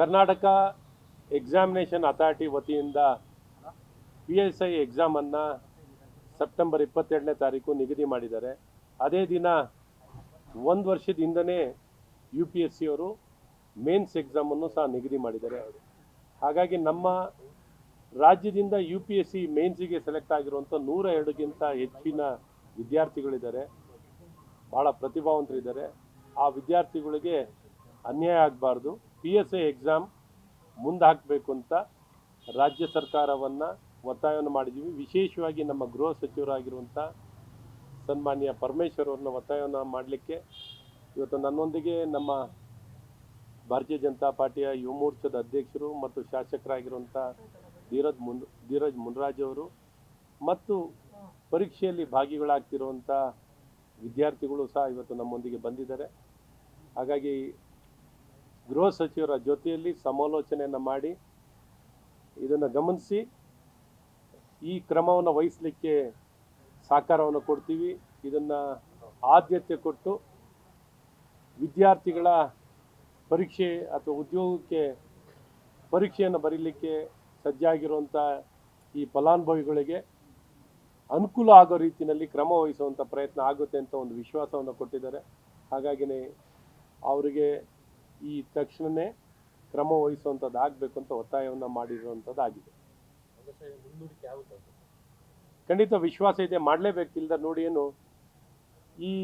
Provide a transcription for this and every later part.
Karnataka examination authority ವತಿಯಿಂದ P S I ಎಕ್ಸಾಮನ್ನು September ಇಪ್ಪತ್ತೆರಡನೇ ತಾರೀಕು ನಿಗದಿ ಮಾಡಿದ್ದಾರೆ. ಅದೇ ದಿನ ಒಂದು ವರ್ಷದ ಹಿಂದನೇ ಯು ಪಿ ಎಸ್ ಸಿಯವರು ಮೇನ್ಸ್ ಎಕ್ಸಾಮನ್ನು ಸಹ ನಿಗದಿ ಮಾಡಿದ್ದಾರೆ. ಹಾಗಾಗಿ ನಮ್ಮ ರಾಜ್ಯದಿಂದ ಯು ಪಿ ಎಸ್ ಸಿ ಮೇನ್ಸಿಗೆ ಸೆಲೆಕ್ಟ್ ಆಗಿರುವಂಥ ನೂರ ಎರಡಕ್ಕಿಂತ ಹೆಚ್ಚಿನ ವಿದ್ಯಾರ್ಥಿಗಳಿದ್ದಾರೆ. ಭಾಳ ಪ್ರತಿಭಾವಂತರಿದ್ದಾರೆ. ಆ ವಿದ್ಯಾರ್ಥಿಗಳಿಗೆ ಅನ್ಯಾಯ ಆಗಬಾರ್ದು. ಪಿ ಎಸ್ ಎ ಎಕ್ಸಾಮ್ ಮುಂದೆ ಹಾಕಬೇಕು ಅಂತ ರಾಜ್ಯ ಸರ್ಕಾರವನ್ನು ಒತ್ತಾಯವನ್ನು ಮಾಡಿದ್ದೀವಿ. ವಿಶೇಷವಾಗಿ ನಮ್ಮ ಗೃಹ ಸಚಿವರಾಗಿರುವಂಥ ಸನ್ಮಾನ್ಯ ಪರಮೇಶ್ವರ್ ಅವ್ರನ್ನ ಒತ್ತಾಯವನ್ನು ಮಾಡಲಿಕ್ಕೆ ಇವತ್ತು ನನ್ನೊಂದಿಗೆ ನಮ್ಮ ಭಾರತೀಯ ಜನತಾ ಪಾರ್ಟಿಯ ಯುವ ಮೋರ್ಚಾದ ಅಧ್ಯಕ್ಷರು ಮತ್ತು ಶಾಸಕರಾಗಿರುವಂಥ ಧೀರಜ್ ಮುನ್, ಧೀರಜ್ ಮುನ್ರಾಜ್ ಅವರು ಮತ್ತು ಪರೀಕ್ಷೆಯಲ್ಲಿ ಭಾಗಿಗಳಾಗ್ತಿರುವಂಥ ವಿದ್ಯಾರ್ಥಿಗಳು ಸಹ ಇವತ್ತು ನಮ್ಮೊಂದಿಗೆ ಬಂದಿದ್ದಾರೆ. ಹಾಗಾಗಿ ಗೃಹ ಸಚಿವರ ಜೊತೆಯಲ್ಲಿ ಸಮಾಲೋಚನೆಯನ್ನು ಮಾಡಿ ಇದನ್ನು ಗಮನಿಸಿ, ಈ ಕ್ರಮವನ್ನು ವಹಿಸಲಿಕ್ಕೆ ಸಹಕಾರವನ್ನು ಕೊಡ್ತೀವಿ. ಇದನ್ನು ಆದ್ಯತೆ ಕೊಟ್ಟು ವಿದ್ಯಾರ್ಥಿಗಳ ಪರೀಕ್ಷೆ ಅಥವಾ ಉದ್ಯೋಗಕ್ಕೆ ಪರೀಕ್ಷೆಯನ್ನು ಬರೀಲಿಕ್ಕೆ ಸಜ್ಜಾಗಿರುವಂಥ ಈ ಫಲಾನುಭವಿಗಳಿಗೆ ಅನುಕೂಲ ಆಗೋ ರೀತಿಯಲ್ಲಿ ಕ್ರಮ ವಹಿಸುವಂಥ ಪ್ರಯತ್ನ ಆಗುತ್ತೆ ಅಂತ ಒಂದು ವಿಶ್ವಾಸವನ್ನು ಕೊಟ್ಟಿದ್ದಾರೆ. ಹಾಗಾಗಿನೇ ಅವರಿಗೆ ಈ ತಕ್ಷಣವೇ ಕ್ರಮ ವಹಿಸುವಂಥದ್ದು ಆಗಬೇಕು ಅಂತ ಒತ್ತಾಯವನ್ನು ಮಾಡಿರುವಂಥದ್ದು ಆಗಿದೆ ಖಂಡಿತ ವಿಶ್ವಾಸ ಇದೆ ಮಾಡಲೇಬೇಕಿಲ್ದ ನೋಡಿ ಏನು ಈ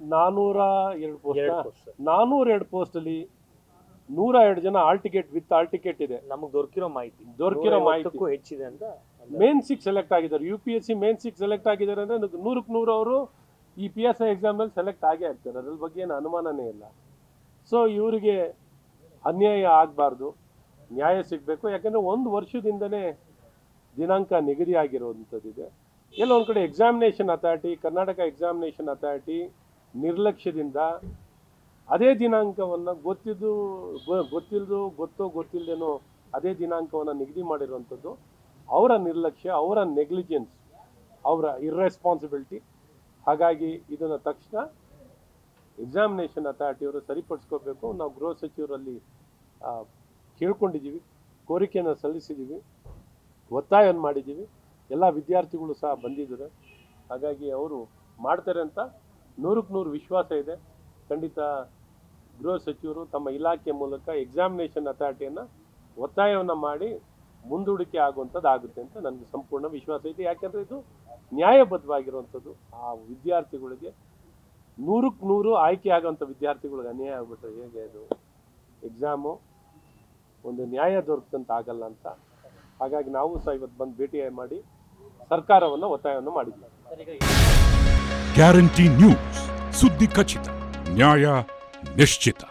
ನಾನೂರ ಎರಡು ಪೋಸ್ಟ್? ನಾನೂರ ಎರಡು ಪೋಸ್ಟಲ್ಲಿ ನೂರ ಎರಡು ಜನ all ticket with all ticket ಇದೆ. ನಮಗೆ ದೊರಕಿರೋ ಮಾಹಿತಿ. ದೊರಕಿರೋ ಮಾಹಿತಿ. ಹೆಚ್ಚಿದೆ ಅಂತ ಮೇನ್ ಸಿಕ್ ಸೆಲೆಕ್ಟ್ ಆಗಿದ್ದಾರೆ. ಯು ಪಿ ಎಸ್ ಸಿ ಮೇನ್ಸಿಗೆ ಸೆಲೆಕ್ಟ್ ಆಗಿದ್ದಾರೆ ಅಂದರೆ ನೂರಕ್ಕೆ ನೂರು ಅವರು ಈ ಪಿ ಎಸ್ ಐ ಎಕ್ಸಾಮಲ್ಲಿ ಸೆಲೆಕ್ಟ್ ಆಗೇ ಆಗ್ತಾರೆ. ಅದ್ರ ಬಗ್ಗೆ ಏನು ಅನುಮಾನನೇ ಇಲ್ಲ. ಸೊ ಇವರಿಗೆ ಅನ್ಯಾಯ ಆಗಬಾರ್ದು, ನ್ಯಾಯ ಸಿಗಬೇಕು. ಯಾಕಂದರೆ ಒಂದು ವರ್ಷದಿಂದಲೇ ದಿನಾಂಕ ನಿಗದಿ ಆಗಿರುವಂಥದ್ದಿದೆ. ಎಲ್ಲ ಒಂದು ಕಡೆ examination authority Karnataka examination authority ನಿರ್ಲಕ್ಷ್ಯದಿಂದ ಅದೇ ದಿನಾಂಕವನ್ನು ಗೊತ್ತಿದ್ದು ಗೊತ್ತಿಲ್ಲದು ಗೊತ್ತೋ ಗೊತ್ತಿಲ್ಲದೇನೋ ಅದೇ ದಿನಾಂಕವನ್ನು ನಿಗದಿ ಮಾಡಿರುವಂಥದ್ದು ಅವರ ನಿರ್ಲಕ್ಷ್ಯ, ಅವರ ನೆಗ್ಲಿಜೆನ್ಸ್ ಅವರ ಇರ್ರೆಸ್ಪಾನ್ಸಿಬಿಲಿಟಿ ಹಾಗಾಗಿ ಇದನ್ನು ತಕ್ಷಣ ಎಕ್ಸಾಮಿನೇಷನ್ ಅಥಾರಿಟಿಯವರು ಸರಿಪಡಿಸ್ಕೋಬೇಕು. ನಾವು ಗೃಹ ಸಚಿವರಲ್ಲಿ ಕೇಳ್ಕೊಂಡಿದ್ದೀವಿ, ಕೋರಿಕೆಯನ್ನು ಸಲ್ಲಿಸಿದ್ದೀವಿ, ಒತ್ತಾಯವನ್ನು ಮಾಡಿದ್ದೀವಿ. ಎಲ್ಲ ವಿದ್ಯಾರ್ಥಿಗಳು ಸಹ ಬಂದಿದ್ದಾರೆ. ಹಾಗಾಗಿ ಅವರು ಮಾಡ್ತಾರೆ ಅಂತ ನೂರಕ್ಕೆ ನೂರು ವಿಶ್ವಾಸ ಇದೆ. ಖಂಡಿತ ಗೃಹ ಸಚಿವರು ತಮ್ಮ ಇಲಾಖೆ ಮೂಲಕ ಎಕ್ಸಾಮಿನೇಷನ್ ಅಥಾರಿಟಿಯನ್ನು ಒತ್ತಾಯವನ್ನು ಮಾಡಿ ಮುಂದೂಡಿಕೆ ಆಗುವಂಥದ್ದು ಆಗುತ್ತೆ ಅಂತ ನನಗೆ ಸಂಪೂರ್ಣ ವಿಶ್ವಾಸ ಇದೆ. ಯಾಕೆಂದರೆ ಇದು ನ್ಯಾಯಬದ್ಧವಾಗಿರುವಂಥದ್ದು ಆ ವಿದ್ಯಾರ್ಥಿಗಳಿಗೆ. ನೂರಕ್ಕೆ ನೂರು ಆಯ್ಕೆ ಆಗುವಂಥ ವಿದ್ಯಾರ್ಥಿಗಳಿಗೆ ಅನ್ಯಾಯ ಆಗ್ಬಿಟ್ರೆ ಹೇಗೆ ಅದು? ಎಕ್ಸಾಮು ಒಂದು ನ್ಯಾಯ ದೊರಕಂತ ಆಗಲ್ಲ ಅಂತ. ಹಾಗಾಗಿ ನಾವು ಸಹ ಇವತ್ತು ಬಂದು ಭೇಟಿ ಮಾಡಿ ಸರ್ಕಾರವನ್ನು ಒತ್ತಾಯವನ್ನು ಮಾಡಿದ್ವಿ. ಗ್ಯಾರಂಟಿ ನ್ಯೂಸ್ ಸುದ್ದಿ ಖಚಿತ ನ್ಯಾಯ ನಿಶ್ಚಿತ